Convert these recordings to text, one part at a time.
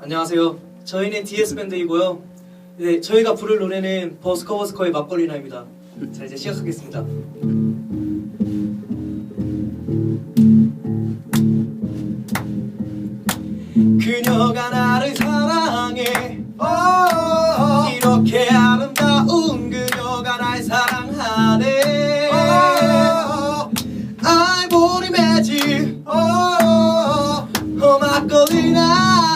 안녕하세요. 저희는 DS 밴드이고요. 네, 저희가 부를 노래는 버스커 버스커의 막걸리나입니다. 자 이제 시작하겠습니다. 그녀가 나를 사랑해 이렇게 아름다운 그녀가 날 사랑하네 아이보리 매직 어 막걸리나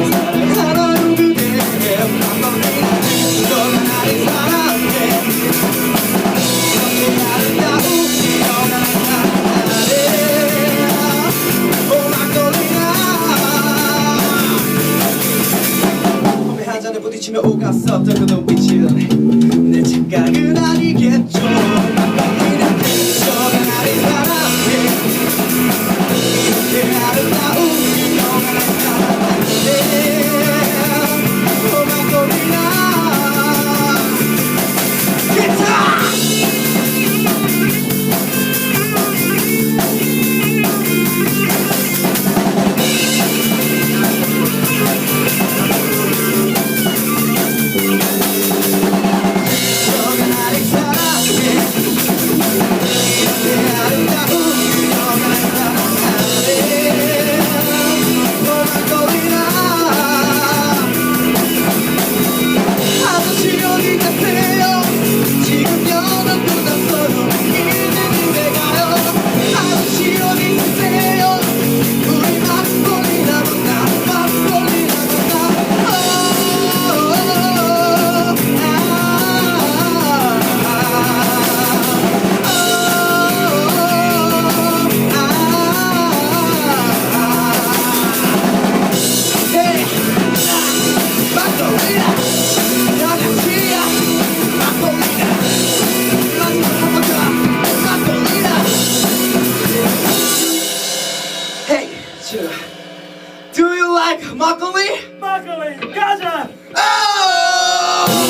You got something to than we. like Macaulay? Macaulay, gotcha! Oh!